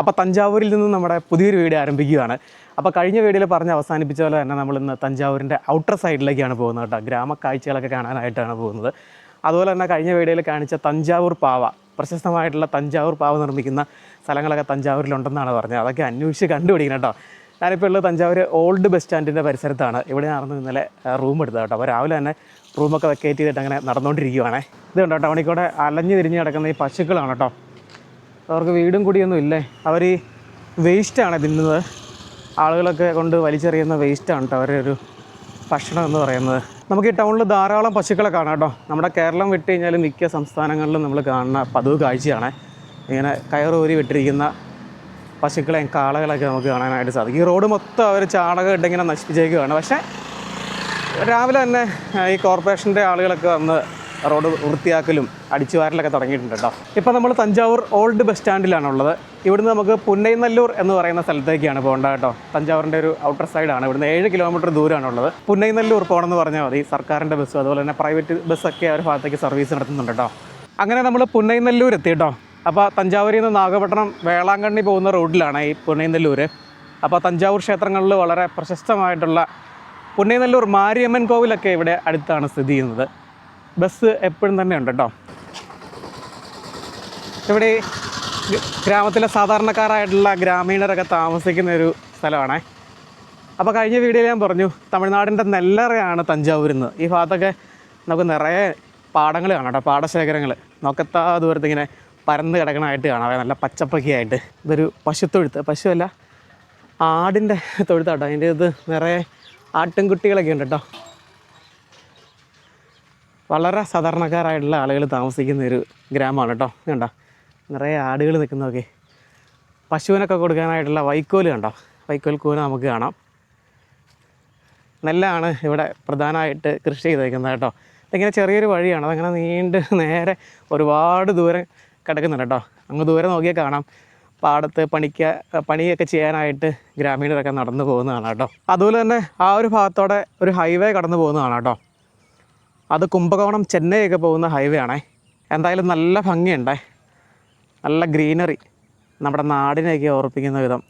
അപ്പോൾ തഞ്ചാവൂരിൽ നിന്ന് നമ്മുടെ പുതിയൊരു വീഡിയോ ആരംഭിക്കുകയാണ്. അപ്പോൾ കഴിഞ്ഞ വീഡിയോയിൽ പറഞ്ഞ് അവസാനിപ്പിച്ച പോലെ തന്നെ നമ്മൾ ഇന്ന് തഞ്ചാവൂരിന്റെ ഔട്ടർ സൈഡിലേക്കാണ് പോകുന്നത് കേട്ടോ. ഗ്രാമക്കാഴ്ചകളൊക്കെ കാണാനായിട്ടാണ് പോകുന്നത്. അതുപോലെ തന്നെ കഴിഞ്ഞ വീഡിയോയിൽ കാണിച്ച തഞ്ചാവൂർ പാവ പ്രശസ്തമായിട്ടുള്ള തഞ്ചാവൂർ പാവ നിർമ്മിക്കുന്ന സ്ഥലങ്ങളൊക്കെ തഞ്ചാവൂരിലുണ്ടെന്നാണ് പറഞ്ഞത്. അതൊക്കെ അന്വേഷിച്ച് കണ്ടുപിടിക്കണം കേട്ടോ. ഞാനിപ്പോൾ ഉള്ളത് തഞ്ചാവൂർ ഓൾഡ് ബസ് സ്റ്റാൻഡിന്റെ പരിസരത്താണ്. ഇവിടെ നടന്ന് ഇന്നലെ റൂം എടുത്തത് കേട്ടോ. അപ്പോൾ രാവിലെ തന്നെ റൂമൊക്കെ വെക്കേറ്റ് ചെയ്തിട്ട് അങ്ങനെ നടന്നുകൊണ്ടിരിക്കുവാണേ ഇത് കണ്ടോ ടൗണിൽ അലഞ്ഞു തിരിഞ്ഞ് കിടക്കുന്ന ഈ പശുക്കളാണ് കേട്ടോ. അവർക്ക് വീടും കുടിയൊന്നും ഇല്ലേ? അവർ ഈ വേസ്റ്റാണ് തിന്നുന്നത്. ആളുകളൊക്കെ കൊണ്ട് വലിച്ചെറിയുന്ന വേസ്റ്റാണ് കേട്ടോ അവരുടെ ഒരു ഭക്ഷണം എന്ന് പറയുന്നത്. നമുക്ക് ഈ ടൗണിൽ ധാരാളം പശുക്കളെ കാണാം കേട്ടോ നമ്മുടെ കേരളം വിട്ട് കഴിഞ്ഞാൽ മിക്ക സംസ്ഥാനങ്ങളിലും നമ്മൾ കാണുന്ന പതിവ് കാഴ്ചയാണ്. ഇങ്ങനെ കയറൂരി വിട്ടിരിക്കുന്ന പശുക്കളെയും കാളകളൊക്കെ നമുക്ക് കാണാനായിട്ട് സാധിക്കും. ഈ റോഡ് മൊത്തം അവർ ചാണകം ഇട്ടിങ്ങനെ നശിപ്പിച്ചേക്കുകയാണ് പക്ഷേ രാവിലെ തന്നെ ഈ കോർപ്പറേഷന്റെ ആളുകളൊക്കെ വന്ന് റോഡ് വൃത്തിയാക്കലും അടിച്ചുവാരലൊക്കെ തുടങ്ങിയിട്ടുണ്ട് കേട്ടോ. ഇപ്പോൾ നമ്മൾ തഞ്ചാവൂർ ഓൾഡ് ബസ് സ്റ്റാൻഡിലാണുള്ളത്. ഇവിടുന്ന് നമുക്ക് പുന്നൈനല്ലൂർ എന്ന് പറയുന്ന സ്ഥലത്തേക്കാണ് പോകേണ്ടത് കേട്ടോ. തഞ്ചാവൂരിന്റെ ഒരു ഔട്ടർ സൈഡാണ്. ഇവിടുന്ന് ഏഴ് കിലോമീറ്റർ ദൂരമാണുള്ളത് പുന്നൈനല്ലൂർ പോകണമെന്ന് പറഞ്ഞാൽ മതി. സർക്കാരിന്റെ ബസ് അതുപോലെ തന്നെ പ്രൈവറ്റ് ബസ്സൊക്കെ ആ ഒരു ഭാഗത്തേക്ക് സർവീസ് നടത്തുന്നുണ്ട് കേട്ടോ. അങ്ങനെ നമ്മൾ പുന്നൈനല്ലൂർ എത്തി കേട്ടോ. അപ്പോൾ തഞ്ചാവൂരിൽ നിന്ന് നാഗപട്ടണം വേളാങ്കണ്ണി പോകുന്ന റോഡിലാണ് ഈ പുന്നൈനല്ലൂർ അപ്പോൾ തഞ്ചാവൂർ ക്ഷേത്രങ്ങളിൽ വളരെ പ്രശസ്തമായിട്ടുള്ള പുന്നൈനല്ലൂർ മാരിയമ്മൻ കോവിലൊക്കെ ഇവിടെ അടുത്താണ് സ്ഥിതി ചെയ്യുന്നത്. ബസ് എപ്പോഴും തന്നെ ഉണ്ട് കേട്ടോ. ഇവിടെ ഗ്രാമത്തിലെ സാധാരണക്കാരായിട്ടുള്ള ഗ്രാമീണരൊക്കെ താമസിക്കുന്ന ഒരു സ്ഥലമാണേ. അപ്പോൾ കഴിഞ്ഞ വീഡിയോയിൽ ഞാൻ പറഞ്ഞു തമിഴ്നാടിന്റെ നെല്ലറയാണ് തഞ്ചാവൂരിൽ നിന്ന്. ഈ ഭാഗത്തൊക്കെ നമുക്ക് നിറയെ പാടങ്ങൾ കാണാം കേട്ടോ പാടശേഖരങ്ങൾ. നോക്കത്താ ദൂരത്ത് ഇങ്ങനെ പരന്ന് കിടക്കണമായിട്ട് കാണാം. നല്ല പച്ചപ്പൊക്കെയായിട്ട്. ഇതൊരു പശുത്തൊഴുത്ത്. പശുവല്ല ആടിന്റെ തൊഴുത്താട്ടോ. അതിന്റെ ഇത് നിറയെ ആട്ടിൻകുട്ടികളൊക്കെ ഉണ്ട് കേട്ടോ. വളരെ സാധാരണക്കാരായിട്ടുള്ള ആളുകൾ താമസിക്കുന്ന ഒരു ഗ്രാമമാണ് കേട്ടോ. കണ്ടോ? നിറയെ ആടുകൾ നിൽക്കുന്നതൊക്കെ. പശുവിനൊക്കെ കൊടുക്കാനായിട്ടുള്ള വൈക്കോൽ കണ്ടോ? വൈക്കോൽ കൂന നമുക്ക് കാണാം. നെല്ലാണ് ഇവിടെ പ്രധാനമായിട്ട് കൃഷി ചെയ്തേക്കുന്നത് കേട്ടോ. ഇതിങ്ങനെ ചെറിയൊരു വഴിയാണ്. അതങ്ങനെ നീണ്ട് നേരെ ഒരുപാട് ദൂരം കിടക്കുന്നുണ്ട് കേട്ടോ. അങ്ങ് ദൂരെ നോക്കിയാൽ കാണാം. പാടത്ത് പണിക്ക പണിയൊക്കെ ചെയ്യാനായിട്ട് ഗ്രാമീണരൊക്കെ നടന്നു പോകുന്നതാണ് കേട്ടോ. അതുപോലെ തന്നെ ആ ഒരു ഭാഗത്തോടെ ഒരു ഹൈവേ കടന്നു പോകുന്നതാണ് കേട്ടോ. അത് കുംഭകോണം ചെന്നൈ ഒക്കെ പോകുന്ന ഹൈവേ ആണേ. എന്തായാലും നല്ല ഭംഗിയുണ്ടേ. നല്ല ഗ്രീനറി നമ്മുടെ നാടിനെയൊക്കെ ഓർപ്പിക്കുന്ന വിധം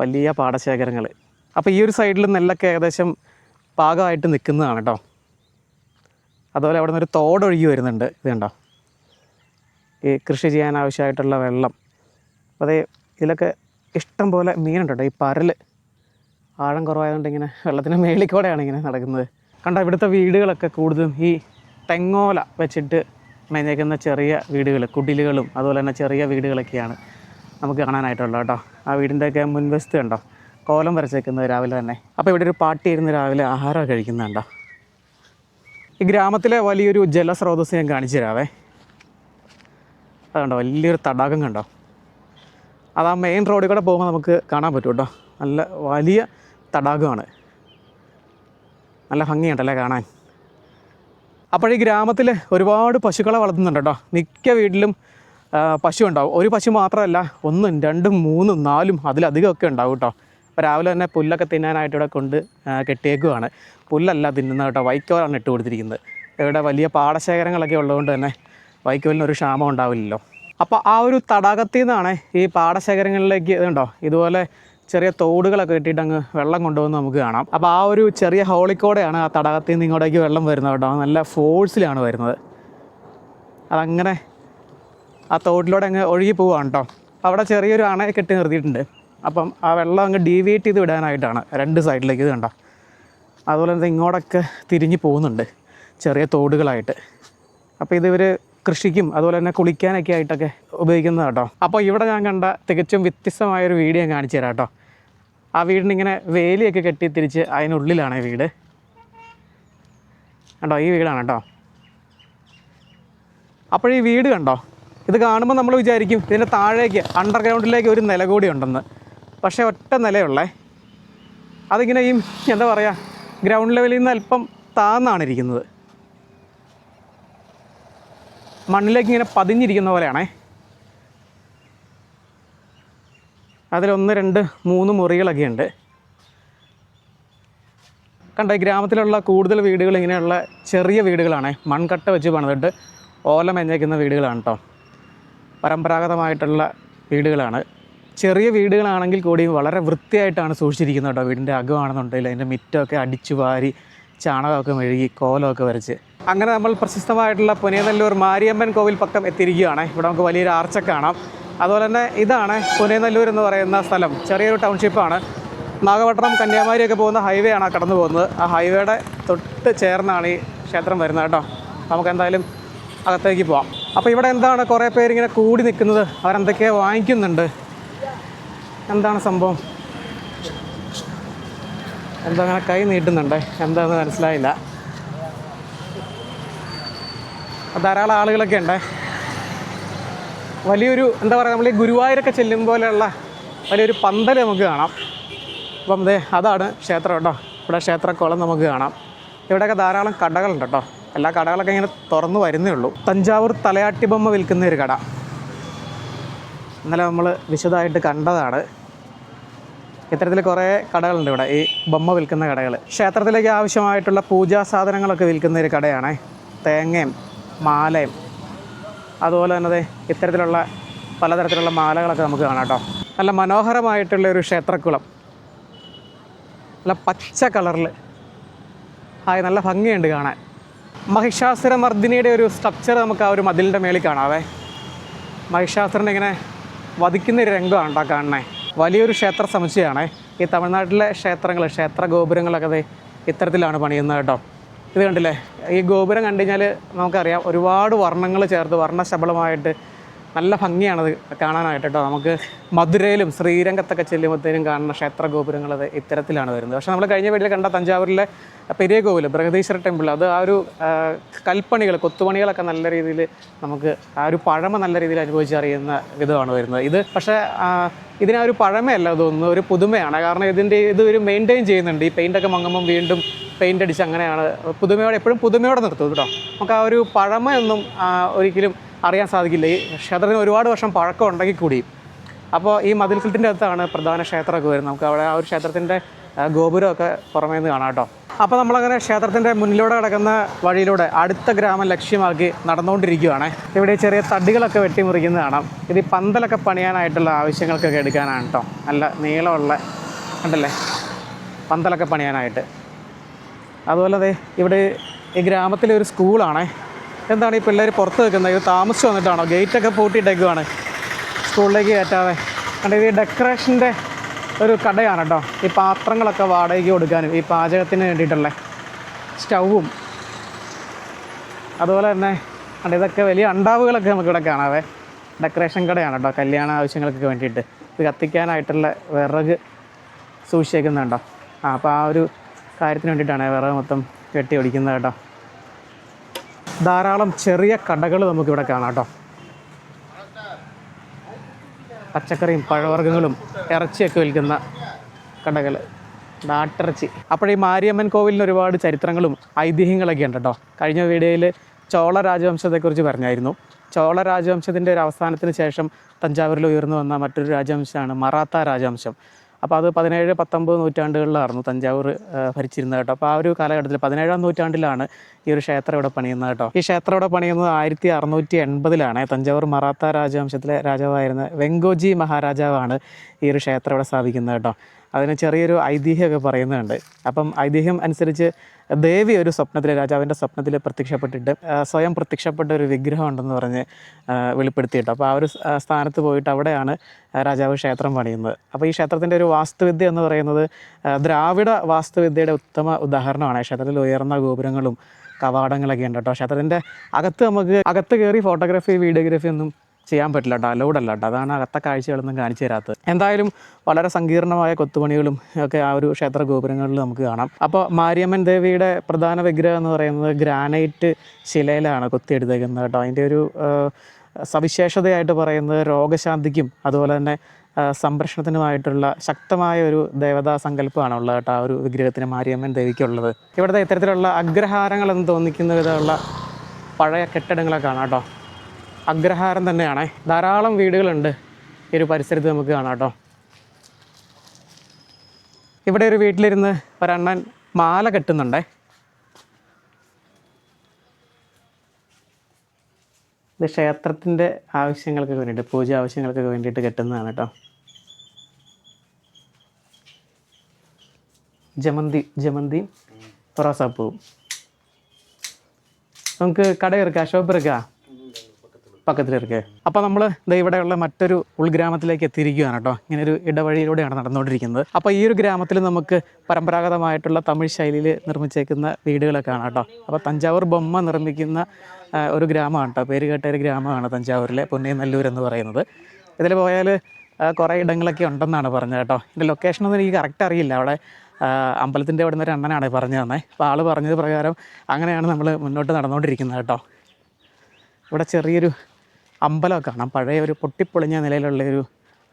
വലിയ പാടശേഖരങ്ങൾ അപ്പോൾ ഈ ഒരു സൈഡിൽ നെല്ലൊക്കെ ഏകദേശം പാകമായിട്ട് നിൽക്കുന്നതാണ് കേട്ടോ അതുപോലെ അവിടെ നിന്നൊരു തോടൊഴുകി വരുന്നുണ്ട്. ഇത് കണ്ടോ? ഈ കൃഷി ചെയ്യാൻ ആവശ്യമായിട്ടുള്ള വെള്ളം. അതേ ഇതിലൊക്കെ ഇഷ്ടം പോലെ മീനുണ്ട് കേട്ടോ ഈ പരൽ ആഴം കുറവായതുകൊണ്ട് ഇങ്ങനെ വെള്ളത്തിന്റെ മേളിൽ കൂടെയാണ് ഇങ്ങനെ നടക്കുന്നത്. കണ്ട ഇവിടുത്തെ വീടുകളൊക്കെ കൂടുതലും ഈ തെങ്ങോല വെച്ചിട്ട് മെനയ്ക്കുന്ന ചെറിയ വീടുകൾ കുടിലുകളും അതുപോലെ തന്നെ ചെറിയ വീടുകളൊക്കെയാണ് നമുക്ക് കാണാനായിട്ടുള്ളത് കേട്ടോ. ആ വീടിന്റെയൊക്കെ മുൻവശത്ത് കണ്ടോ കോലം വരച്ചേക്കുന്നത് രാവിലെ തന്നെ. അപ്പോൾ ഇവിടെ ഒരു പാട്ടി ഇരുന്ന് രാവിലെ ആഹാരം കഴിക്കുന്നുണ്ടോ ഈ ഗ്രാമത്തിലെ വലിയൊരു ജലസ്രോതസ് ഞാൻ കാണിച്ചു തരാവേ. അതുണ്ടോ വലിയൊരു തടാകം കണ്ടോ. അതാ മെയിൻ റോഡിൽ കൂടെ പോകുമ്പോൾ നമുക്ക് കാണാൻ പറ്റും കേട്ടോ. നല്ല വലിയ തടാകമാണ്. നല്ല ഭംഗിയുണ്ടല്ലേ കാണാൻ? അപ്പോൾ ഈ ഗ്രാമത്തിൽ ഒരുപാട് പശുക്കളെ വളർത്തുന്നുണ്ട് കേട്ടോ. മിക്ക വീട്ടിലും പശു ഉണ്ടാവും ഒരു പശു മാത്രമല്ല ഒന്നും രണ്ടും മൂന്നും നാലും അതിലധികമൊക്കെ ഉണ്ടാവും കേട്ടോ. അപ്പോൾ രാവിലെ തന്നെ പുല്ലൊക്കെ തിന്നാനായിട്ട് ഇവിടെ കൊണ്ട് കെട്ടിയേക്കുവാണ്. പുല്ലല്ല തിന്നുന്നത് കേട്ടോ. വൈക്കോലാണ് ഇട്ട് കൊടുത്തിരിക്കുന്നത്. ഇവിടെ വലിയ പാടശേഖരങ്ങളൊക്കെ ഉള്ളതുകൊണ്ട് തന്നെ വൈക്കോലിനൊരു ക്ഷാമം ഉണ്ടാവില്ലല്ലോ. അപ്പോൾ ആ ഒരു തടാകത്തിൽ നിന്നാണ് ഈ പാടശേഖരങ്ങളിലേക്ക് ഇതുണ്ടോ? ഇതുപോലെ ചെറിയ തോടുകളൊക്കെ കെട്ടിയിട്ട് അങ്ങ് വെള്ളം കൊണ്ടുവന്ന് നമുക്ക് കാണാം. അപ്പോൾ ആ ഒരു ചെറിയ ഹോളിക്കോടെയാണ് ആ തടാകത്തിൽ നിന്ന് ഇങ്ങോട്ടേക്ക് വെള്ളം വരുന്നത് കേട്ടോ. നല്ല ഫോഴ്സിലാണ് വരുന്നത്. അതങ്ങനെ ആ തോട്ടിലൂടെ അങ്ങ് ഒഴുകി പോവുകയാണ് കേട്ടോ. അവിടെ ചെറിയൊരു അണയെ കെട്ടി നിർത്തിയിട്ടുണ്ട്. അപ്പം ആ വെള്ളം അങ്ങ് ഡീവിയേറ്റ് ചെയ്ത് വിടാനായിട്ടാണ് രണ്ട് സൈഡിലേക്ക് ഇത് കണ്ടോ. അതുപോലെ തന്നെ ഇങ്ങോട്ടൊക്കെ തിരിഞ്ഞ് പോകുന്നുണ്ട് ചെറിയ തോടുകളായിട്ട്. അപ്പോൾ ഇത് ഇവർ കൃഷിക്കും അതുപോലെ തന്നെ കുളിക്കാനൊക്കെ ആയിട്ടൊക്കെ ഉപയോഗിക്കുന്നത് കേട്ടോ. അപ്പോൾ ഇവിടെ ഞാൻ കണ്ട തികച്ചും വ്യത്യസ്തമായൊരു വീഡിയോ കാണിച്ചു തരാം കേട്ടോ. ആ വീടിനിങ്ങനെ വേലിയൊക്കെ കെട്ടി തിരിച്ച് അതിനുള്ളിലാണ് വീട്. കണ്ടോ ഈ വീടാണ് കേട്ടോ. അപ്പോൾ ഈ വീട് കണ്ടോ? ഇത് കാണുമ്പോൾ നമ്മൾ വിചാരിക്കും ഇതിന്റെ താഴേക്ക് അണ്ടർഗ്രൗണ്ടിലേക്ക് ഒരു നില കൂടി ഉണ്ടെന്ന്. പക്ഷേ ഒറ്റ നിലയുള്ളേ. അതിങ്ങനെ ഈ എന്താ പറയുക ഗ്രൗണ്ട് ലെവലിൽ നിന്ന് അല്പം താന്നാണ് ഇരിക്കുന്നത്. മണ്ണിലേക്ക് ഇങ്ങനെ പതിഞ്ഞിരിക്കുന്ന പോലെയാണേ. അതിലൊന്ന് രണ്ട് മൂന്ന് മുറികളൊക്കെ ഉണ്ട്. കണ്ട ഗ്രാമത്തിലുള്ള കൂടുതൽ വീടുകൾ ഇങ്ങനെയുള്ള ചെറിയ വീടുകളാണ്. മൺകട്ട വെച്ച് പണിതിട്ട് ഓല മെഞ്ഞേക്കുന്ന വീടുകളാണ് കേട്ടോ പരമ്പരാഗതമായിട്ടുള്ള വീടുകളാണ്. ചെറിയ വീടുകളാണെങ്കിൽ കൂടിയും വളരെ വൃത്തിയായിട്ടാണ് സൂക്ഷിച്ചിരിക്കുന്നത് കേട്ടോ വീടിന്റെ അകമാണെന്നുണ്ടെങ്കിൽ അതിന്റെ മിറ്റമൊക്കെ അടിച്ചു വാരി ചാണകമൊക്കെ മെഴുകി കോലമൊക്കെ വരച്ച്. അങ്ങനെ നമ്മൾ പ്രശസ്തമായിട്ടുള്ള പുനേനല്ലൂർ മാരിയമ്മൻ കോവിൽ പക്കം എത്തിയിരിക്കുകയാണ്. ഇവിടെ നമുക്ക് വലിയൊരു ആർച്ച കാണാം. അതുപോലെ തന്നെ ഇതാണ് പുനേനല്ലൂർ എന്ന് പറയുന്ന സ്ഥലം. ചെറിയൊരു ടൗൺഷിപ്പാണ് നാഗപട്ടണം കന്യാകുമാരിയൊക്കെ പോകുന്ന ഹൈവേ ആണ് കടന്നു പോകുന്നത്. ആ ഹൈവേയുടെ തൊട്ട് ചേർന്നാണ് ഈ ക്ഷേത്രം വരുന്നത് കേട്ടോ. നമുക്ക് എന്തായാലും അകത്തേക്ക് പോവാം. അപ്പോൾ ഇവിടെ എന്താണ് കുറേ പേരിങ്ങനെ കൂടി നിൽക്കുന്നത്? അവരെന്തൊക്കെയോ വാങ്ങിക്കുന്നുണ്ട്. എന്താണ് സംഭവം? എന്താ അങ്ങനെ കൈ നീട്ടുന്നുണ്ട്? എന്താണെന്ന് മനസ്സിലായില്ല. ധാരാളം ആളുകളൊക്കെ ഉണ്ട്. വലിയൊരു എന്താ പറയുക നമ്മൾ ഈ ഗുരുവായൂരൊക്കെ ചെല്ലും പോലെയുള്ള വലിയൊരു പന്തൽ നമുക്ക് കാണാം. അപ്പം ദേ അതാണ് ക്ഷേത്രം കേട്ടോ. ഇവിടെ ക്ഷേത്രക്കുളം നമുക്ക് കാണാം. ഇവിടെയൊക്കെ ധാരാളം കടകളുണ്ട് കേട്ടോ. എല്ലാ കടകളൊക്കെ ഇങ്ങനെ തുറന്നു വരുന്നേ ഉള്ളൂ. തഞ്ചാവൂർ തലയാട്ടി ബൊമ്മ വിൽക്കുന്ന ഒരു കട. ഇന്നലെ നമ്മൾ വിശദമായിട്ട് കണ്ടതാണ്. ഇത്തരത്തിൽ കുറേ കടകളുണ്ട് ഇവിടെ ഈ ബൊമ്മ വിൽക്കുന്ന കടകൾ ക്ഷേത്രത്തിലേക്ക് ആവശ്യമായിട്ടുള്ള പൂജാ സാധനങ്ങളൊക്കെ വിൽക്കുന്ന ഒരു കടയാണേ. തേങ്ങയും മാലയും അതുപോലെ തന്നെ ഇത്തരത്തിലുള്ള പലതരത്തിലുള്ള മാലകളൊക്കെ നമുക്ക് കാണാം കേട്ടോ. നല്ല മനോഹരമായിട്ടുള്ള ഒരു ക്ഷേത്രക്കുളം. നല്ല പച്ച കളറിൽ ആയി നല്ല ഭംഗിയുണ്ട് കാണാൻ. മഹിഷാസുര മർദിനിയുടെ ഒരു സ്ട്രക്ചർ നമുക്ക് ആ ഒരു മതിലിന്റെ മേളിൽ കാണാവേ. മഹിഷാസുരനെ ഇങ്ങനെ വധിക്കുന്ന ഒരു രംഗമാണ് കേട്ടോ കാണണേ. വലിയൊരു ക്ഷേത്ര സമുച്ചയമാണ്. ഈ തമിഴ്നാട്ടിലെ ക്ഷേത്രങ്ങൾ ക്ഷേത്ര ഗോപുരങ്ങളൊക്കെ ഇത്തരത്തിലാണ് പണിയുന്നത് കേട്ടോ. ഇത് കണ്ടില്ലേ? ഈ ഗോപുരം കണ്ടു കഴിഞ്ഞാൽ നമുക്കറിയാം ഒരുപാട് വർണങ്ങൾ ചേർത്ത് വർണശബളമായിട്ട് നല്ല ഭംഗിയാണത് കാണാനായിട്ട് കേട്ടോ. നമുക്ക് മധുരയിലും ശ്രീരംഗത്തൊക്കെ ചെല്ലുമ്പോഴത്തേനും കാണുന്ന ക്ഷേത്ര ഗോപുരങ്ങൾ അത് ഇത്തരത്തിലാണ് വരുന്നത്. പക്ഷേ നമ്മൾ കഴിഞ്ഞ വീട്ടിൽ കണ്ട തഞ്ചാവൂരിലെ പെരിയ കോവിൽ ബൃഹദീശ്വര ടെമ്പിൾ അത് ആ ഒരു കൽപ്പണികൾ കൊത്തുപണികളൊക്കെ നല്ല രീതിയിൽ നമുക്ക് ആ ഒരു പഴമ നല്ല രീതിയിൽ അനുഭവിച്ചറിയുന്ന വിധമാണ് വരുന്നത്. ഇത് പക്ഷേ ഇതിന് ആ ഒരു പഴമയല്ല തോന്നുന്നു ഒരു പുതുമയാണ്. കാരണം ഇതിന്റെ ഇത് ഒരു മെയിന്റെയിൻ ചെയ്യുന്നുണ്ട്. ഈ പെയിന്റൊക്കെ മങ്ങുമ്പം വീണ്ടും പെയിന്റ് അടിച്ച് അങ്ങനെയാണ്. പുതുമയോടെ എപ്പോഴും പുതുമയോടെ നിർത്തും കേട്ടോ. നമുക്ക് ആ ഒരു പഴമയൊന്നും ഒരിക്കലും അറിയാൻ സാധിക്കില്ല. ഈ ക്ഷേത്രത്തിന് ഒരുപാട് വർഷം പഴക്കം ഉണ്ടെങ്കിൽ കൂടി. അപ്പോൾ ഈ മതിൽ കിൽറ്റിന്റെ അടുത്താണ് പ്രധാന ക്ഷേത്രമൊക്കെ വരുന്നത്. നമുക്ക് അവിടെ ആ ഒരു ക്ഷേത്രത്തിന്റെ ഗോപുരമൊക്കെ പുറമേ നിന്ന് കാണാം കേട്ടോ. അപ്പോൾ നമ്മളങ്ങനെ ക്ഷേത്രത്തിന്റെ മുന്നിലൂടെ കിടക്കുന്ന വഴിയിലൂടെ അടുത്ത ഗ്രാമം ലക്ഷ്യമാക്കി നടന്നുകൊണ്ടിരിക്കുകയാണ്. ഇവിടെ ചെറിയ തടികളൊക്കെ വെട്ടിമുറിക്കുന്നത് കാണാം. ഇത് ഈ പന്തലൊക്കെ പണിയാനായിട്ടുള്ള ആവശ്യങ്ങൾക്കൊക്കെ എടുക്കാനാണ് കേട്ടോ. നല്ല നീളമുള്ള ഉണ്ടല്ലേ പന്തലൊക്കെ പണിയാനായിട്ട്. അതുപോലെ അതെ ഇവിടെ ഈ ഗ്രാമത്തിലെ ഒരു സ്കൂളാണേ. എന്താണ് ഈ പിള്ളേർ പുറത്ത് വെക്കുന്നത് ഇത് താമസിച്ച് വന്നിട്ടാണോ? ഗേറ്റൊക്കെ പൂട്ടിയിട്ടേക്കുവാണ്. സ്കൂളിലേക്ക് കയറ്റാതെ. കണ്ട ഇത് ഡെക്കറേഷന്റെ ഒരു കടയാണ് കേട്ടോ. ഈ പാത്രങ്ങളൊക്കെ വാടകയ്ക്ക് കൊടുക്കാനും ഈ പാചകത്തിന് വേണ്ടിയിട്ടുള്ള സ്റ്റൗവും. അതുപോലെ തന്നെ കണ്ട ഇതൊക്കെ വലിയ അണ്ടാവുകളൊക്കെ നമുക്ക് ഇവിടെ കാണാവേ. ഡെക്കറേഷൻ കടയാണ് കേട്ടോ. കല്യാണ ആവശ്യങ്ങൾക്കൊക്കെ വേണ്ടിയിട്ട്. ഇത് കത്തിക്കാനായിട്ടുള്ള വിറക് സൂക്ഷിച്ചേക്കുന്നുണ്ടോ ആ അപ്പോൾ ആ ഒരു കാര്യത്തിന് വേണ്ടിയിട്ടാണ് വിറക് മൊത്തം കെട്ടി ഒടിക്കുന്നത് കേട്ടോ. ധാരാളം ചെറിയ കടകൾ നമുക്കിവിടെ കാണാം കേട്ടോ. പച്ചക്കറിയും പഴവർഗങ്ങളും ഇറച്ചിയൊക്കെ വിൽക്കുന്ന കടകൾ നാട്ടിറച്ചി. അപ്പോൾ മാരിയമ്മൻ കോവിലിന് ഒരുപാട് ചരിത്രങ്ങളും ഐതിഹ്യങ്ങളൊക്കെ ഉണ്ട് കേട്ടോ. കഴിഞ്ഞ വീഡിയോയിൽ ചോള രാജവംശത്തെക്കുറിച്ച് പറഞ്ഞായിരുന്നു. ചോള രാജവംശത്തിന്റെ ഒരു അവസാനത്തിന് ശേഷം തഞ്ചാവൂരിൽ ഉയർന്നു വന്ന മറ്റൊരു രാജവംശമാണ് മറാത്ത രാജവംശം. അപ്പോൾ അത് പതിനേഴ് പത്തൊമ്പത് നൂറ്റാണ്ടുകളിലായിരുന്നു തഞ്ചാവൂർ ഭരിച്ചിരുന്നത് കേട്ടോ. അപ്പോൾ ആ ഒരു കാലഘട്ടത്തിൽ പതിനേഴാം നൂറ്റാണ്ടിലാണ് ഈ ഒരു ക്ഷേത്രം ഇവിടെ പണിയുന്നത് കേട്ടോ. ഈ ക്ഷേത്രം ഇവിടെ പണിയുന്നത് ആയിരത്തി അറുന്നൂറ്റി എൺപതിലാണ്. തഞ്ചാവൂർ മറാത്ത രാജവംശത്തിലെ രാജാവായിരുന്ന വെങ്കോജി മഹാരാജാവാണ് ഈ ഒരു ക്ഷേത്രം ഇവിടെ സ്ഥാപിക്കുന്നത് കേട്ടോ. അതിന് ചെറിയൊരു ഐതിഹ്യമൊക്കെ പറയുന്നുണ്ട്. അപ്പം ഐതിഹ്യം അനുസരിച്ച് ദേവി ഒരു സ്വപ്നത്തിൽ രാജാവിന്റെ സ്വപ്നത്തിൽ പ്രത്യക്ഷപ്പെട്ടിട്ട് സ്വയം പ്രത്യക്ഷപ്പെട്ട ഒരു വിഗ്രഹം ഉണ്ടെന്ന് പറഞ്ഞ് വെളിപ്പെടുത്തിയിട്ട് അപ്പോൾ ആ ഒരു സ്ഥാനത്ത് പോയിട്ട് അവിടെയാണ് രാജാവ് ക്ഷേത്രം പണിയുന്നത്. അപ്പോൾ ഈ ക്ഷേത്രത്തിന്റെ ഒരു വാസ്തുവിദ്യ എന്ന് പറയുന്നത് ദ്രാവിഡ വാസ്തുവിദ്യയുടെ ഉത്തമ ഉദാഹരണമാണ്. ക്ഷേത്രത്തിൽ ഉയർന്ന ഗോപുരങ്ങളും കവാടങ്ങളൊക്കെ ഉണ്ട് കേട്ടോ. ക്ഷേത്രത്തിന്റെ അകത്ത് നമുക്ക് അകത്ത് കയറി ഫോട്ടോഗ്രാഫി വീഡിയോഗ്രാഫി ഒന്നും ചെയ്യാൻ പറ്റില്ല കേട്ടോ അലൗഡ് അല്ല കേട്ടോ അതാണ് അകത്ത കാഴ്ചകളൊന്നും കാണിച്ചു തരാത്തത്. എന്തായാലും വളരെ സങ്കീർണമായ കൊത്തുപണികളും ഒക്കെ ആ ഒരു ക്ഷേത്ര ഗോപുരങ്ങളിൽ നമുക്ക് കാണാം. അപ്പോൾ മാരിയമ്മൻ ദേവിയുടെ പ്രധാന വിഗ്രഹം എന്ന് പറയുന്നത് ഗ്രാനൈറ്റ് ശിലയിലാണ് കൊത്തിയെടുത്തേക്കുന്നത് കേട്ടോ. അതിന്റെ ഒരു സവിശേഷതയായിട്ട് പറയുന്നത് രോഗശാന്തിക്കും അതുപോലെ തന്നെ സംരക്ഷണത്തിനുമായിട്ടുള്ള ശക്തമായ ഒരു ദേവതാ സങ്കല്പമാണ് ഉള്ളത് കേട്ടോ ആ ഒരു വിഗ്രഹത്തിന് മാരിയമ്മൻ ദേവിക്കുള്ളത്. ഇവിടുത്തെ ഇത്തരത്തിലുള്ള അഗ്രഹാരങ്ങൾ എന്ന് തോന്നിക്കുന്ന വിധമുള്ള പഴയ കെട്ടിടങ്ങളൊക്കെ കാണാം കേട്ടോ. അഗ്രഹാരം തന്നെയാണേ. ധാരാളം വീടുകളുണ്ട്. ഈ ഒരു പരിസരത്ത് നമുക്ക് കാണാം കേട്ടോ. ഇവിടെ ഒരു വീട്ടിലിരുന്ന് ഒരെണ്ണൻ മാല കെട്ടുന്നുണ്ടേ. ഇത് ക്ഷേത്രത്തിന്റെ ആവശ്യങ്ങൾക്ക് വേണ്ടിയിട്ട് പൂജ ആവശ്യങ്ങൾക്ക് വേണ്ടിയിട്ട് കെട്ടുന്നതാണ് കേട്ടോ. ജമന്തി ജമന്തി റോസാപ്പൂവും നമുക്ക് കട ഇറക്കാം ഷോപ്പ് ഇറക്കാം പക്കത്തിൽ ഇറക്കേ അപ്പോൾ നമ്മൾ ഇവിടെയുള്ള മറ്റൊരു ഉൾഗ്രാമത്തിലേക്ക് എത്തിയിരിക്കുകയാണ് കേട്ടോ. ഇങ്ങനെ ഒരു ഇടവഴിയിലൂടെയാണ് നടന്നുകൊണ്ടിരിക്കുന്നത്. അപ്പോൾ ഈ ഒരു ഗ്രാമത്തിൽ നമുക്ക് പരമ്പരാഗതമായിട്ടുള്ള തമിഴ് ശൈലിയിൽ നിർമ്മിച്ചേക്കുന്ന വീടുകളൊക്കെ ആണ് കേട്ടോ. അപ്പോൾ തഞ്ചാവൂർ ബൊമ്മ നിർമ്മിക്കുന്ന ഒരു ഗ്രാമമാണ് കേട്ടോ. പേര് കേട്ട ഒരു ഗ്രാമമാണ് തഞ്ചാവൂരിലെ പൊന്നിയനല്ലൂർ എന്ന് പറയുന്നത്. ഇതിൽ പോയാൽ കുറേ ഇടങ്ങളൊക്കെ ഉണ്ടെന്നാണ് പറഞ്ഞത് കേട്ടോ. ഇതിന്റെ ലൊക്കേഷനൊന്നും എനിക്ക് കറക്റ്റ് അറിയില്ല. അവിടെ അമ്പലത്തിന്റെ അവിടെ നിന്ന് ഒരു അണ്ണനാണ് പറഞ്ഞു തന്നെ. അപ്പോൾ ആൾ പറഞ്ഞത് പ്രകാരം അങ്ങനെയാണ് നമ്മൾ മുന്നോട്ട് നടന്നുകൊണ്ടിരിക്കുന്നത് കേട്ടോ. ഇവിടെ ചെറിയൊരു അമ്പലമൊക്കെ കാണാം. പഴയ ഒരു പൊട്ടിപ്പൊളിഞ്ഞ നിലയിലുള്ള ഒരു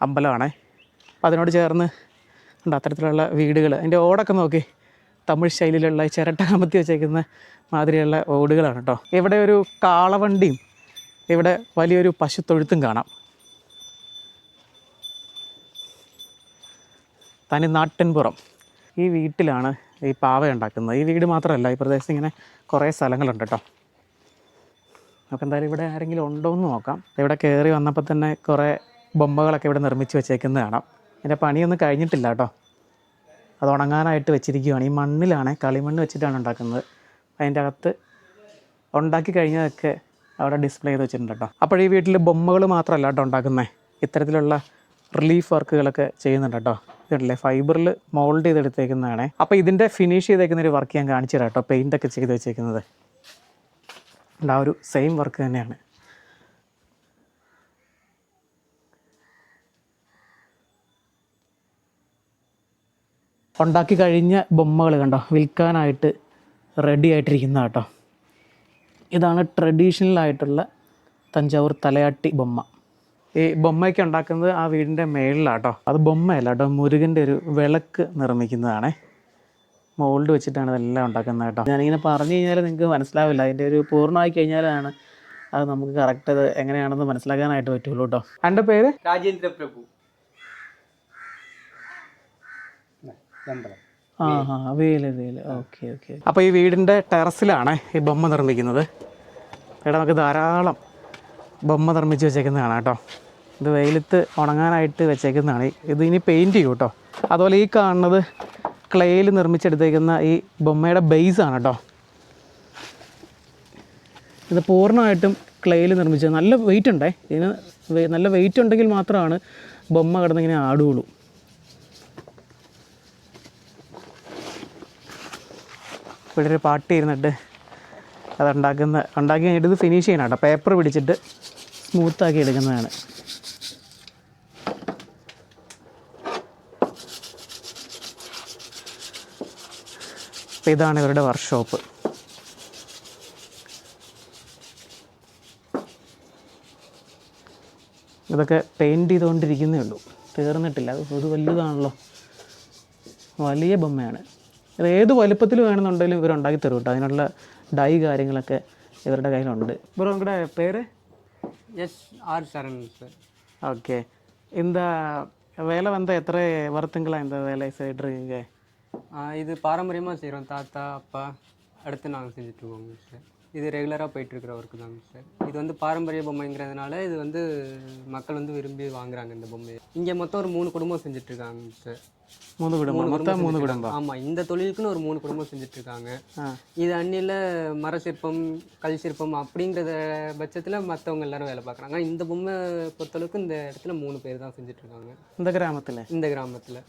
അമ്പലമാണ്. അതിനോട് ചേർന്ന് ഉണ്ട് അത്തരത്തിലുള്ള വീടുകൾ അതിന്റെ ഓടൊക്കെ നോക്കി. തമിഴ് ശൈലിയിലുള്ള ചിരട്ട കമത്തി വെച്ചേക്കുന്ന മാതിരിയുള്ള ഓടുകളാണ് കേട്ടോ. ഇവിടെ ഒരു കാളവണ്ടിയും ഇവിടെ വലിയൊരു പശുത്തൊഴുത്തും കാണാം. തനി നാട്ടിൻപുറം ഈ വീട്ടിലാണ് ഈ പാവ ഉണ്ടാക്കുന്നത്. ഈ വീട് മാത്രമല്ല ഈ പ്രദേശത്ത് ഇങ്ങനെ കുറേ സ്ഥലങ്ങളുണ്ട് കേട്ടോ. നമുക്ക് എന്തായാലും ഇവിടെ ആരെങ്കിലും ഉണ്ടോ എന്ന് നോക്കാം. ഇവിടെ കയറി വന്നപ്പോൾ തന്നെ കുറേ ബൊമ്മകളൊക്കെ ഇവിടെ നിർമ്മിച്ച് വെച്ചേക്കുന്നത് കാണാം എന്റെ പണിയൊന്നും കഴിഞ്ഞിട്ടില്ല കേട്ടോ. അത് ഉണങ്ങാനായിട്ട് വെച്ചിരിക്കുകയാണ് ഈ മണ്ണിലാണ് കളിമണ്ണ് വെച്ചിട്ടാണ് ഉണ്ടാക്കുന്നത്. അതിന്റെ അകത്ത് ഉണ്ടാക്കി കഴിഞ്ഞതൊക്കെ അവിടെ ഡിസ്പ്ലേ ചെയ്ത് വെച്ചിട്ടുണ്ട് കേട്ടോ. അപ്പോൾ ഈ വീട്ടിൽ ബൊമ്മകൾ മാത്രമല്ല കേട്ടോ ഉണ്ടാക്കുന്നത് ഇത്തരത്തിലുള്ള റിലീഫ് വർക്കുകളൊക്കെ ചെയ്യുന്നുണ്ട് കേട്ടോ. ഇതുണ്ടല്ലേ ഫൈബറിൽ മോൾഡ് ചെയ്തെടുത്തേക്കുന്നതാണ്. അപ്പോൾ ഇതിന്റെ ഫിനിഷ് ചെയ്തേക്കുന്ന ഒരു വർക്ക് ഞാൻ കാണിച്ചു തരാം കേട്ടോ. പെയിന്റൊക്കെ ചെയ്ത് വെച്ചേക്കുന്നത്. ആ ഒരു സെയിം വർക്ക് തന്നെയാണ്. ഉണ്ടാക്കി കഴിഞ്ഞ ബൊമ്മകൾ കണ്ടോ? വിൽക്കാനായിട്ട് റെഡി ആയിട്ടിരിക്കുന്ന കേട്ടോ. ഇതാണ് ട്രഡീഷണൽ ആയിട്ടുള്ള തഞ്ചാവൂർ തലയാട്ടി ബൊമ്മ. ഈ ബൊമ്മയൊക്കെ ഉണ്ടാക്കുന്നത് ആ വീടിന്റെ മേളിലാട്ടോ. അത് ബൊമ്മയല്ല കേട്ടോ മുരുകന്റെ ഒരു വിളക്ക് നിർമ്മിക്കുന്നതാണേ. മോൾഡ് വെച്ചിട്ടാണ് ഇതെല്ലാം ഉണ്ടാക്കുന്നത് കേട്ടോ. ഞാനിങ്ങനെ പറഞ്ഞു കഴിഞ്ഞാൽ നിങ്ങൾക്ക് മനസ്സിലാവില്ല. അതിന്റെ ഒരു പൂർണമായി കഴിഞ്ഞാലാണ് അത് നമുക്ക് കറക്റ്റ് അത് എങ്ങനെയാണെന്ന് മനസ്സിലാക്കാനായിട്ട് പറ്റുള്ളൂ കേട്ടോ. എന്റെ പേര്? രാജേന്ദ്ര പ്രഭു ആ ആ വേൽ വേൽ. Okay okay. അപ്പോൾ ഈ വീടിന്റെ ടെറസിലാണ് ഈ ബൊമ്മ നിർമ്മിക്കുന്നത്. ഇവിടെ നമുക്ക് ധാരാളം ബൊമ്മ നിർമ്മിച്ച് വെച്ചേക്കുന്നതാണ് കേട്ടോ. ഇത് വെയിലത്ത് ഉണങ്ങാനായിട്ട് വെച്ചേക്കുന്നതാണ്. ഇത് ഇനി പെയിന്റ് ചെയ്യും കേട്ടോ. അതുപോലെ ഈ കാണുന്നത് ക്ലേയിൽ നിർമ്മിച്ചെടുത്തേക്കുന്ന ഈ ബൊമ്മയുടെ ആണ് കേട്ടോ ഇത് പൂർണമായിട്ടും ക്ലേയിൽ നിർമ്മിച്ചത്. നല്ല വെയിറ്റ് ഉണ്ടേ. ഇതിന് നല്ല വെയിറ്റ് ഉണ്ടെങ്കിൽ മാത്രമാണ് ബൊമ്മ കിടന്നിങ്ങനെ ആടുകയുള്ളൂ. ഇവിടെ ഒരു പാട്ടി ഇരുന്നിട്ട് അത് ഉണ്ടാക്കുന്ന ഉണ്ടാക്കി കഴിഞ്ഞിട്ട് ഇത് ഫിനിഷ് ചെയ്യണം കേട്ടോ പേപ്പർ പിടിച്ചിട്ട് സ്മൂത്താക്കി എടുക്കുന്നതാണ്. അപ്പോൾ ഇതാണ് ഇവരുടെ വർക്ക്ഷോപ്പ് ഇതൊക്കെ പെയിൻറ് ചെയ്തുകൊണ്ടിരിക്കുന്നേ ഉള്ളൂ തീർന്നിട്ടില്ല അത് ഇത് വലുതാണല്ലോ വലിയ ബൊമ്മയാണ് ഇത് ഏത് വലുപ്പത്തിൽ വേണമെന്നുണ്ടെങ്കിലും ഇവർ ഉണ്ടാക്കി തരും കേട്ടോ അതിനുള്ള ഡൈ കാര്യങ്ങളൊക്കെ ഇവരുടെ കയ്യിലുണ്ട് ബ്രോ നിങ്ങളുടെ പേര് S R Charan sir okay இந்த வேலை வந்து எத்தனை வருத்தங்களா இந்த வேலை செய்துருக்கீங்க இது பாரம்பரியமாக செய்கிறோம் தாத்தா அப்பா. அடுத்து நாங்கள் செஞ்சுட்ருக்கோங்க சார் இது ரெகுலராக போயிட்டுருக்கிற ஒர்க்கு தாங்க சார் இது வந்து பாரம்பரிய பொம்மைங்கிறதுனால இது வந்து மக்கள் வந்து விரும்பி வாங்குறாங்க இந்த பொம்மையை. இங்கே மொத்தம் ஒரு மூணு குடும்பம் செஞ்சுட்ருக்காங்க சார் மூணு குடும்பம். மொத்தம் மூணு குடும்பம். ஆமாம் இந்த தொழிலுக்குன்னு ஒரு மூணு குடும்பம் செஞ்சுட்ருக்காங்க இது அந்நில மர சிற்பம் கல் சிற்பம் அப்படிங்கிறத பட்சத்தில் மற்றவங்க எல்லாரும் வேலை பார்க்குறாங்க. இந்த பொம்மை பொறுத்தளவுக்கு இந்த இடத்துல மூணு பேர் தான் செஞ்சுட்ருக்காங்க இந்த கிராமத்தில்? இந்த கிராமத்தில்.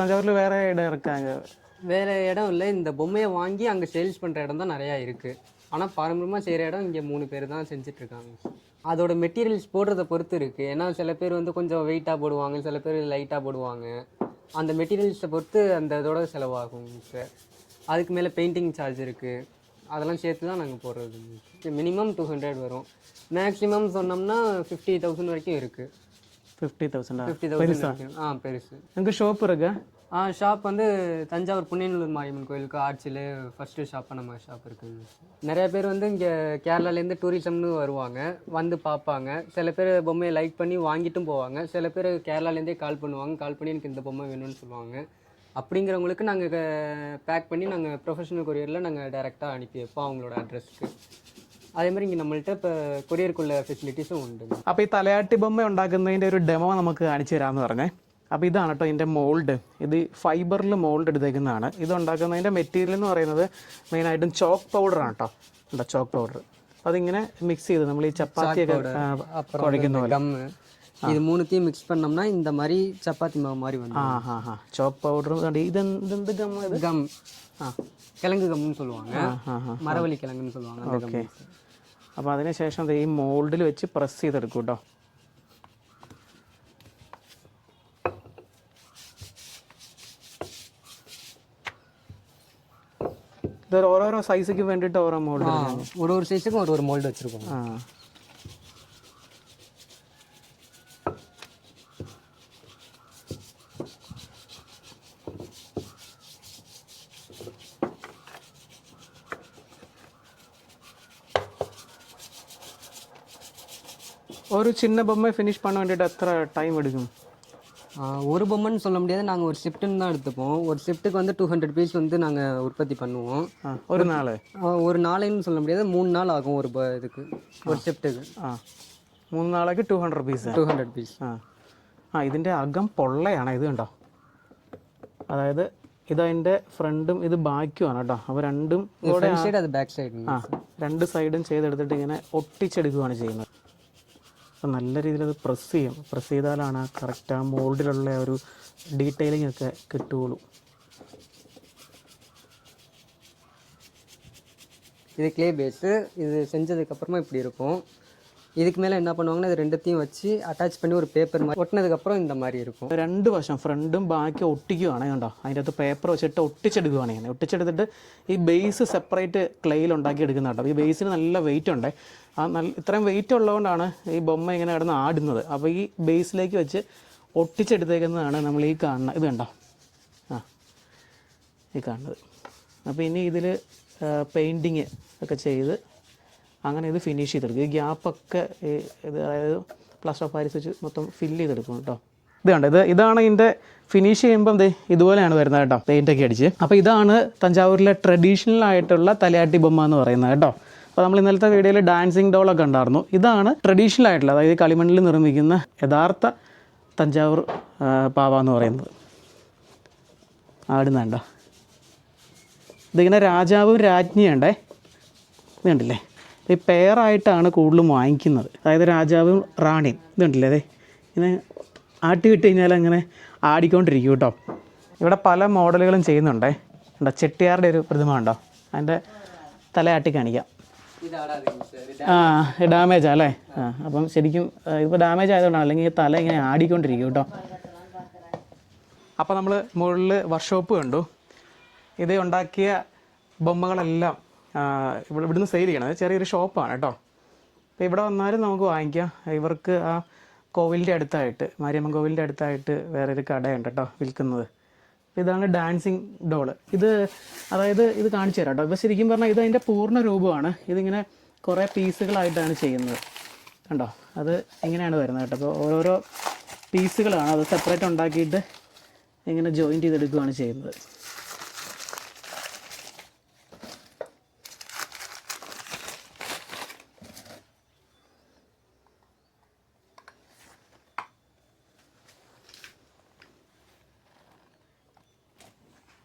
தஞ்சாவூரில் வேற இடம் இருக்காங்க. வேறு இடம் இல்லை. இந்த பொம்மையை வாங்கி அங்கே சேல்ஸ் பண்ணுற இடம் தான் நிறையா இருக்குது ஆனால் பாரம்பரியமாக செய்கிற இடம் இங்கே மூணு பேர் தான் செஞ்சிட்ருக்காங்க. அதோட மெட்டீரியல்ஸ் போடுறத பொறுத்து இருக்குது ஏன்னா சில பேர் வந்து கொஞ்சம் வெயிட்டாக போடுவாங்க சில பேர் லைட்டாக போடுவாங்க. அந்த மெட்டீரியல்ஸை பொறுத்து அந்த இதோட செலவாகும் சார் அதுக்கு மேலே பெயிண்டிங் சார்ஜ் இருக்குது அதெல்லாம் சேர்த்து தான் நாங்கள் போடுறது. மினிமம் டூ ஹண்ட்ரட் வரும். மேக்ஸிமம் சொன்னோம்னா ஃபிஃப்டி தௌசண்ட் வரைக்கும் இருக்குது ஃபிஃப்டி தௌசண்ட் ஃபிஃப்டி தௌசண்ட் ஆ பெருசு. எங்கள் ஷாப் இருக்கா? ஆ ஷாப் வந்து தஞ்சாவூர் புண்ணியநல்லூர் மாரியம்மன் கோயிலுக்கு ஆர்ச்சியில் ஃபஸ்ட்டு ஷாப்பாக நம்ம ஷாப் இருக்குங்க நிறைய பேர் வந்து இங்கே கேரளாலேருந்து டூரிசம்னு வருவாங்க வந்து பார்ப்பாங்க சில பேர் பொம்மையை லைக் பண்ணி வாங்கிட்டும் போவாங்க சில பேர் கேரளாலேருந்தே கால் பண்ணுவாங்க கால் பண்ணி எனக்கு இந்த பொம்மை வேணும்னு சொல்லுவாங்க அப்படிங்கிறவங்களுக்கு நாங்கள் பேக் பண்ணி நாங்கள் ப்ரொஃபஷனல் கொரியரில் நாங்கள் டைரெக்டாக அனுப்பி வைப்போம் அவங்களோட அட்ரஸ்க்கு அதே மாதிரி இங்கே நம்மள்ட்ட இப்போ கொரியருக்குள்ள ஃபெசிலிட்டிஸும் உண்டு അപ്പോൾ ഈ തലയാട്ടി ബൊമ്മ ഉണ്ടാക്കുന്നതിൻ്റെ ഒരു ഡെമോ നമുക്ക് കാണിച്ചു തരാമെന്ന് പറഞ്ഞേ അപ്പോൾ ഇതാണ് കേട്ടോ ഇതിൻ്റെ മോൾഡ് ഇത് ഫൈബറിൽ മോൾഡ് എടുത്തേക്കുന്നതാണ് ഇത് ഉണ്ടാക്കുന്നതിൻ്റെ മെറ്റീരിയൽ എന്ന് പറയുന്നത് മെയിനായിട്ടും ചോക്ക് പൗഡറാണ് കേട്ടോ ഉണ്ടോ ചോക്ക് പൗഡർ അപ്പോൾ അതിങ്ങനെ മിക്സ് ചെയ്ത് നമ്മൾ ഈ ചപ്പാത്തിയൊക്കെ ആ, அப்புறம் കുഴയ്ക്കുന്ന പോലെ கம்மு இது மூணுத்தையும் மிக்ஸ் பண்ணோம்னா இந்த மாதிரி சப்பாத்தி மாவு மாதிரி வந்து ആ ഹാ ഹാ ചോക്ക് പൗഡർ ഇത് ഇതെന്ത് ഗമ്മ ഇത് கம் ആ கிழங்கு கம்முன்னு சொல்லுவாங்க ആ ഹാ மரவள்ளி கிழங்குன்னு சொல்லுவாங்க அந்த ഓക്കെ അപ്പോൾ അതിന് ശേഷം ദേ ഈ മോൾഡിൽ വെച്ച് പ്രസ് ചെയ്തെടുക്കും കേട്ടോ ഇത് ഓരോരോ സൈസിക്ക് വേണ്ടിയിട്ട് ഓരോ മോൾഡ് ஆ, ஒரு ஒரு சைஸுக்கும் ஒரு ஒரு மோல்டு வச்சுருக்கோம் ആ ஒரு சின்ன பொம்மை ஃபினிஷ் பண்ண வேண்டிட்டு எத்தனை டைம் எடுக்கும் ஆ, ஒரு பொம்மைன்னு சொல்ல முடியாது நாங்கள் ஒரு ஷிஃப்ட்டுன்னு தான் எடுத்துப்போம் ஒரு ஷிஃப்ட்டுக்கு வந்து டூ ஹண்ட்ரட் பீஸ் வந்து நாங்கள் உற்பத்தி பண்ணுவோம் ஆ ஒரு நாள் ஆ, ஒரு நாளைன்னு சொல்ல முடியாது மூணு நாள் ஆகும் ஒரு ப- இதுக்கு ஒரு ஷிஃப்ட்டுக்கு ആ മൂന്ന് നാളേക്ക് two hundred piece two hundred piece ആ ആ ഇതിൻ്റെ അകം പൊള്ളയാണ് ഇത് കണ്ടോ അതായത് ഇതതിൻ്റെ ഫ്രണ്ടും ഇത് ബാക്കുമാണ് കേട്ടോ അപ്പോൾ രണ്ടും കൂടെ ஃப்ரண்ட் சைடு அது பேக் சைடு ആ രണ്ട് സൈഡും ചെയ്തെടുത്തിട്ട് ഇങ്ങനെ ഒട്ടിച്ചെടുക്കുകയാണ് ചെയ്യുന്നത് അപ്പോൾ നല്ല രീതിയിൽ അത് പ്രസ് ചെയ്യും പ്രസ് ചെയ്താലാണ് കറക്റ്റ് ആ മോൾഡിലുള്ള ആ ഒരു ഡീറ്റെയിലിംഗ് ഒക്കെ കിട്ടുകയുള്ളൂ இது க்ளே பேஸு இது செஞ்சதுக்கப்புறமா இப்படி இருக்கும் இதுக்கு மேலே என்ன பண்ணுவாங்கன்னா இது ரெண்டுத்தையும் வச்சு அட்டாச் பண்ணி ஒரு பேப்பர் மாதிரி ஒட்டினதுக்கப்புறம் இந்த மாதிரி இருக்கும் രണ്ട് വശം ഫ്രണ്ടും ബാക്കി ഒട്ടിക്കുകയാണ് കണ്ടോ അതിൻ്റെ അകത്ത് പേപ്പർ വെച്ചിട്ട് ഒട്ടിച്ചെടുക്കുകയാണ് ഇങ്ങനെ ഒട്ടിച്ചെടുത്തിട്ട് ഈ ബേസ് സെപ്പറേറ്റ് ക്ലെയിൽ ഉണ്ടാക്കി എടുക്കുന്ന കേട്ടോ ഈ ബേസിന് നല്ല വെയിറ്റ് ഉണ്ട് ആ നല്ല ഇത്രയും വെയിറ്റ് ഉള്ളതുകൊണ്ടാണ് ഈ ബൊമ്മ ഇങ്ങനെ കിടന്ന് ആടുന്നത് അപ്പോൾ ഈ ബേസിലേക്ക് വെച്ച് ഒട്ടിച്ചെടുത്തേക്കുന്നതാണ് നമ്മൾ ഈ കാണുന്ന ഇത് കണ്ടോ ആ ഈ കാണുന്നത് അപ്പോൾ ഇനി ഇതിൽ പെയിൻറ്റിങ് ഒക്കെ ചെയ്ത് അങ്ങനെ ഇത് ഫിനിഷ് ചെയ്തെടുക്കും. ഈ ഗ്യാപ്പൊക്കെ ഇത് അതായത് പ്ലാസ്റ്റർ ഓഫ് പാരീസ് വെച്ച് മൊത്തം ഫില്ല് ചെയ്തെടുക്കും കേട്ടോ. ഇത് കണ്ടോ? ഇത് ഇതാണ് ഇതിന്റെ ഫിനിഷ് ചെയ്യുമ്പോൾ ദേ ഇതുപോലെയാണ് വരുന്നത് കേട്ടോ പെയിന്റൊക്കെ അടിച്ച്. അപ്പോൾ ഇതാണ് തഞ്ചാവൂരിലെ ട്രഡീഷണൽ ആയിട്ടുള്ള തലയാട്ടി ബൊമ്മ എന്ന് പറയുന്നത് കേട്ടോ. അപ്പോൾ നമ്മൾ ഇന്നലത്തെ വീഡിയോയിൽ ഡാൻസിങ് ഡോളൊക്കെ ഉണ്ടായിരുന്നു. ഇതാണ് ട്രഡീഷണൽ ആയിട്ടുള്ള അതായത് കളിമണ്ണിൽ നിർമ്മിക്കുന്ന യഥാർത്ഥ തഞ്ചാവൂർ പാവ എന്ന് പറയുന്നത്. ആടുന്നുണ്ടോ ഇതിങ്ങനെ രാജാവും രാജ്ഞിയുണ്ടേ? ഇതുണ്ടല്ലേ? ഈ പെയറായിട്ടാണ് കൂടുതലും വാങ്ങിക്കുന്നത്. അതായത് രാജാവും റാണിയും ഇതുണ്ടല്ലേ അതെ ഇങ്ങനെ ആട്ടി വിട്ട് കഴിഞ്ഞാൽ അങ്ങനെ ആടിക്കൊണ്ടിരിക്കും കേട്ടോ. ഇവിടെ പല മോഡലുകളും ചെയ്യുന്നുണ്ടേ. ഉണ്ടോ ചെട്ടിയാരുടെ ഒരു പ്രതിമ ഉണ്ടോ അതിന്റെ തലയാട്ടി കാണിക്കാം. ആ ഡാമേജ് അല്ലേ? ആ അപ്പം ശരിക്കും ഇപ്പോൾ ഡാമേജ് ആയതുകൊണ്ടാണ് അല്ലെങ്കിൽ തല ഇങ്ങനെ ആടിക്കൊണ്ടിരിക്കും കേട്ടോ. അപ്പോൾ നമ്മൾ മുകളിൽ വർക്ക്ഷോപ്പ് കണ്ടു. ഇത് ഉണ്ടാക്കിയ ബൊമ്മകളെല്ലാം ഇവിടെ ഇവിടുന്ന് സെയിൽ ചെയ്യണത് ചെറിയൊരു ഷോപ്പാണ് കേട്ടോ അപ്പോൾ ഇവിടെ വന്നാലും നമുക്ക് വാങ്ങിക്കാം. ഇവർക്ക് ആ കോവിലിന്റെ അടുത്തായിട്ട് മാരിയമ്മൻ കോവിലിന്റെ അടുത്തായിട്ട് വേറെ ഒരു കടയുണ്ട് കേട്ടോ വിൽക്കുന്നത്. ഇതാണ് ഡാൻസിങ് ഡോൾ ഇത് അതായത് ഇത് കാണിച്ചു തരാം കേട്ടോ ഇപ്പോൾ ശരിക്കും പറഞ്ഞാൽ ഇത് അതിന്റെ പൂർണ രൂപമാണ്. ഇതിങ്ങനെ കുറേ പീസുകളായിട്ടാണ് ചെയ്യുന്നത്. കണ്ടോ? അത് ഇങ്ങനെയാണ് വരുന്നത് കേട്ടോ അപ്പോൾ ഓരോരോ പീസുകളാണ്. അത് സെപ്പറേറ്റ് ഉണ്ടാക്കിയിട്ട് ഇങ്ങനെ ജോയിന്റ് ചെയ്തെടുക്കുകയാണ് ചെയ്യുന്നത്.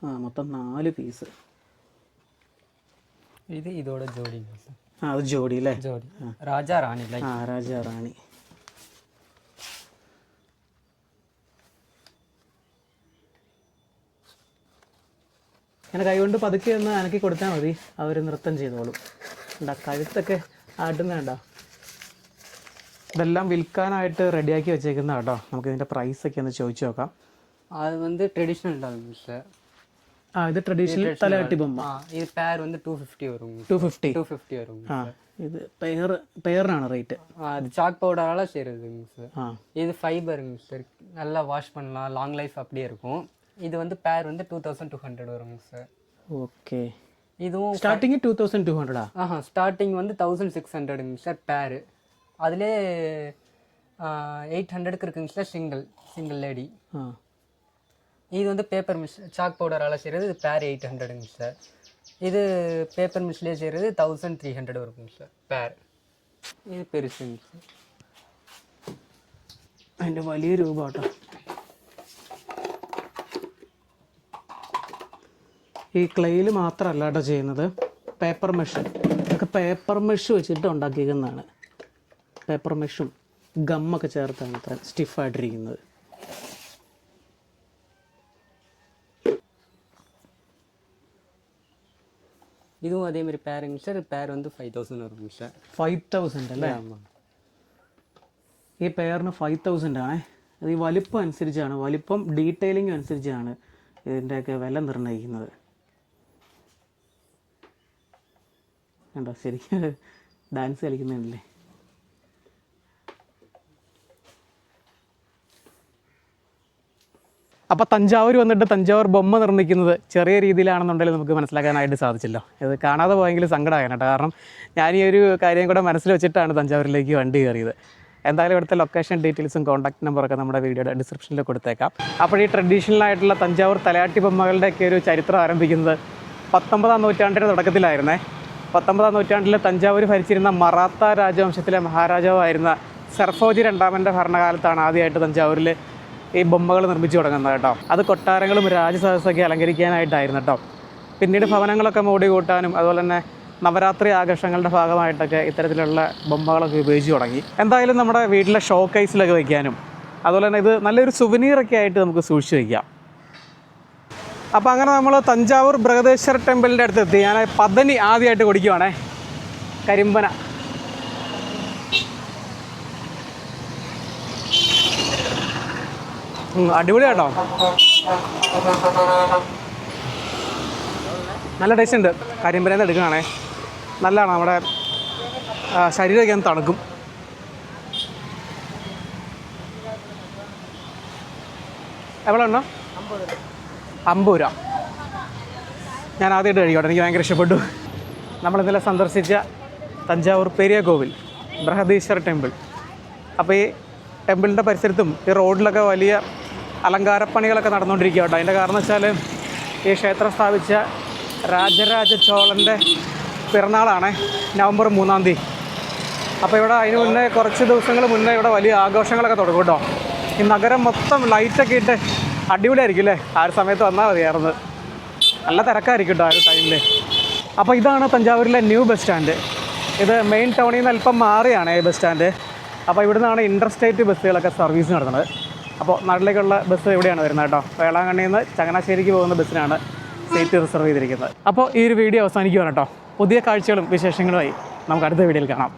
ആ മൊത്തം നാല് പീസ്. ഇത് ഇതോടെ ജോഡി ആ അത് ജോഡി അല്ലേ? ജോഡി. രാജാ റാണി ആ രാജാ റാണി. ഇങ്ങനെ കൈകൊണ്ട് പതുക്കെ ഒന്ന് അനക്കി കൊടുത്താൽ മതി. അവർ നൃത്തം ചെയ്തോളും. എന്താ കഴുത്തൊക്കെ ആട്ടുന്നുണ്ട. ഇതെല്ലാം വിൽക്കാനായിട്ട് റെഡിയാക്കി വെച്ചേക്കുന്ന കേട്ടോ നമുക്ക് ഇതിന്റെ പ്രൈസൊക്കെ ഒന്ന് ചോദിച്ചു നോക്കാം. അത് വന്ന് ട്രഡീഷണൽ ഉണ്ടാവും இது ட்ரெடிஷ்னல் தலையாட்டி பொம்மை. இது பேர் வந்து டூ ஃபிஃப்டி வரும். டூ ஃபிஃப்டி டூ ஃபிஃப்டி வரும் இது பெயர் பெயர்னான ரைட்டு அது சாக் பவுடரால் செய்கிறதுங்க சார் இது ஃபைபருங்க சார் நல்லா வாஷ் பண்ணலாம் லாங் லைஃப் அப்படியே இருக்கும். இது வந்து பேர் வந்து டூ தௌசண்ட் டூ ஹண்ட்ரட் வருங்க சார் ஓகே. இதுவும் ஸ்டார்டிங் டூ தௌசண்ட் டூ ஹண்ட்ரடா ஆஹா ஸ்டார்டிங் வந்து தௌசண்ட் சிக்ஸ் ஹண்ட்ரடுங்க சார் பேர் அதிலே எயிட் ஹண்ட்ரடுக்கு இருக்குங்க சார் சிங்கிள் சிங்கிள் லேடி ஆ. இது வந்து பேப்பர் மிஷ் சாக் பவுடரால் செய்கிறது இது பேர் எயிட் ஹண்ட்ரடுங்க சார் இது பேப்பர் மிஷ்லேயே செய்கிறது தௌசண்ட் த்ரீ ஹண்ட்ரட் இருக்குங்க சார் பேர் இது பெருசுங்க சார் അതിന്റെ വലിയ ரூபாட்டம் ഈ ക്ലെയിൽ മാത്രമല്ല കേട്ടോ ചെയ്യുന്നത്. പേപ്പർ മെഷ് ഇതൊക്കെ പേപ്പർ മെഷ് വെച്ചിട്ട് ഉണ്ടാക്കിയിരിക്കുന്നതാണ് പേപ്പർ മെഷും ഗമ്മൊക്കെ ചേർത്താണ് അത്ര സ്റ്റിഫായിട്ടിരിക്കുന്നത് இதுவும் அதே மாதிரி பேருங்க சார் பேர் வந்து ஃபைவ் தௌசண்ட் வருங்க சார் ഫൈവ് തൗസൻഡ് അല്ലേ ஆமாம் ഈ പെയറിന് ഫൈവ് തൗസൻഡ് ആണ് അത് ഈ വലിപ്പം അനുസരിച്ചാണ് വലിപ്പം ഡീറ്റെയിലിംഗ് അനുസരിച്ചാണ് ഇതിൻ്റെയൊക്കെ വില നിർണ്ണയിക്കുന്നത് കണ്ടോ ശരിക്കും ഡാൻസ് കളിക്കുന്നുണ്ടല്ലേ അപ്പോൾ തഞ്ചാവൂർ വന്നിട്ട് തഞ്ചാവൂർ ബൊമ്മ നിർമ്മിക്കുന്നത് ചെറിയ രീതിയിലാണെന്നുണ്ടെങ്കിൽ നമുക്ക് മനസ്സിലാക്കാനായിട്ട് സാധിച്ചല്ലോ. ഇത് കാണാതെ പോയെങ്കിൽ സങ്കടമായാണ് കേട്ടോ. കാരണം ഞാൻ ഈ ഒരു കാര്യം കൂടെ മനസ്സിൽ വെച്ചിട്ടാണ് തഞ്ചാവൂരിലേക്ക് വണ്ടി കയറിയത്. എന്തായാലും ഇവിടുത്തെ ലൊക്കേഷൻ ഡീറ്റെയിൽസും കോൺടാക്ട് നമ്പറൊക്കെ നമ്മുടെ വീഡിയോയുടെ ഡിസ്ക്രിപ്ഷനിൽ കൊടുത്തേക്കാം. അപ്പോൾ ഈ ട്രഡീഷണൽ ആയിട്ടുള്ള തഞ്ചാവൂർ തലയാട്ടി ബൊമ്മകളുടെയൊക്കെ ഒരു ചരിത്രം ആരംഭിക്കുന്നത് പത്തൊമ്പതാം നൂറ്റാണ്ടിന്റെ തുടക്കത്തിലായിരുന്നേ. പത്തൊമ്പതാം നൂറ്റാണ്ടിൽ തഞ്ചാവൂർ ഭരിച്ചിരുന്ന മറാത്ത രാജവംശത്തിലെ മഹാരാജാവായിരുന്ന സർഫോജി രണ്ടാമന്റെ ഭരണകാലത്താണ് ആദ്യമായിട്ട് തഞ്ചാവൂരിൽ ഈ ബൊമ്മകൾ നിർമ്മിച്ചു തുടങ്ങുന്നത് കേട്ടോ. അത് കൊട്ടാരങ്ങളും രാജസദസ്സൊക്കെ അലങ്കരിക്കാനായിട്ടായിരുന്നു കേട്ടോ. പിന്നീട് ഭവനങ്ങളൊക്കെ മോടി കൂട്ടാനും അതുപോലെ തന്നെ നവരാത്രി ആഘോഷങ്ങളുടെ ഭാഗമായിട്ടൊക്കെ ഇത്തരത്തിലുള്ള ബൊമ്മകളൊക്കെ ഉപയോഗിച്ച് തുടങ്ങി. എന്തായാലും നമ്മുടെ വീട്ടിലെ ഷോ കേസിലൊക്കെ വയ്ക്കാനും അതുപോലെ തന്നെ ഇത് നല്ലൊരു സുവനീറൊക്കെ ആയിട്ട് നമുക്ക് സൂക്ഷിച്ച് വയ്ക്കാം അപ്പോൾ അങ്ങനെ നമ്മൾ തഞ്ചാവൂർ ബൃഹദേശ്വര ടെമ്പിളിന്റെ അടുത്ത് എത്തി. ഞാൻ പതനി ആദ്യമായിട്ട് കുടിക്കുവാണേ. കരിമ്പന. ഉം, അടിപൊളി കേട്ടോ. നല്ല ടേസ്റ്റ് ഉണ്ട്. കരിമ്പരേന്ന് എടുക്കുകയാണേ നല്ലതാണ് നമ്മുടെ ശരീരമൊക്കെ ഒന്ന് തണുക്കും. എവിടെ ഉണ്ടോ അമ്പത് രൂപ ഞാൻ ആദ്യമായിട്ട് കഴിക്കട്ടെ. എനിക്ക് ഭയങ്കര ഇഷ്ടപ്പെട്ടു. നമ്മളിന്നലെ സന്ദർശിച്ച തഞ്ചാവൂർ പെരിയ കോവിൽ ബൃഹദീശ്വര ടെമ്പിൾ. അപ്പോൾ ഈ ടെമ്പിളിന്റെ പരിസരത്തും ഈ റോഡിലൊക്കെ വലിയ അലങ്കാരപ്പണികളൊക്കെ നടന്നുകൊണ്ടിരിക്കുക കേട്ടോ. അതിന്റെ കാരണം വെച്ചാൽ ഈ ക്ഷേത്രം സ്ഥാപിച്ച രാജരാജ ചോളന്റെ പിറന്നാളാണ് നവംബർ മൂന്നാം തീയതി. അപ്പോൾ ഇവിടെ അതിന് മുന്നേ കുറച്ച് ദിവസങ്ങൾ മുന്നേ ഇവിടെ വലിയ ആഘോഷങ്ങളൊക്കെ തുടങ്ങും കേട്ടോ. ഈ നഗരം മൊത്തം ലൈറ്റൊക്കെ ഇട്ട് അടിപൊളിയായിരിക്കും അല്ലേ? ആ ഒരു സമയത്ത് വന്നാൽ മതിയായിരുന്നു. നല്ല തിരക്കായിരിക്കും കേട്ടോ ആ ഒരു ടൈമിൽ അപ്പോൾ ഇതാണ് തഞ്ചാവൂരിലെ ന്യൂ ബസ് സ്റ്റാൻഡ്. ഇത് മെയിൻ ടൗണിൽ നിന്ന് അല്പം മാറിയാണ് ഈ ബസ് സ്റ്റാൻഡ്. അപ്പോൾ ഇവിടെ നിന്നാണ് ഇന്റർസ്റ്റേറ്റ് ബസ്സുകളൊക്കെ സർവീസ് നടത്തുന്നത്. അപ്പോൾ നാട്ടിലേക്കുള്ള ബസ് എവിടെയാണ് വരുന്നത് കേട്ടോ? വേളാങ്കണ്ണിയിൽ നിന്ന് ചങ്ങനാശ്ശേരിക്ക് പോകുന്ന ബസ്സിനാണ് സീറ്റ് റിസർവ് ചെയ്തിരിക്കുന്നത്. അപ്പോൾ ഈ ഒരു വീഡിയോ അവസാനിക്കുകയാണ് കേട്ടോ. പുതിയ കാഴ്ചകളും വിശേഷങ്ങളുമായി നമുക്ക് അടുത്ത വീഡിയോയിൽ കാണാം.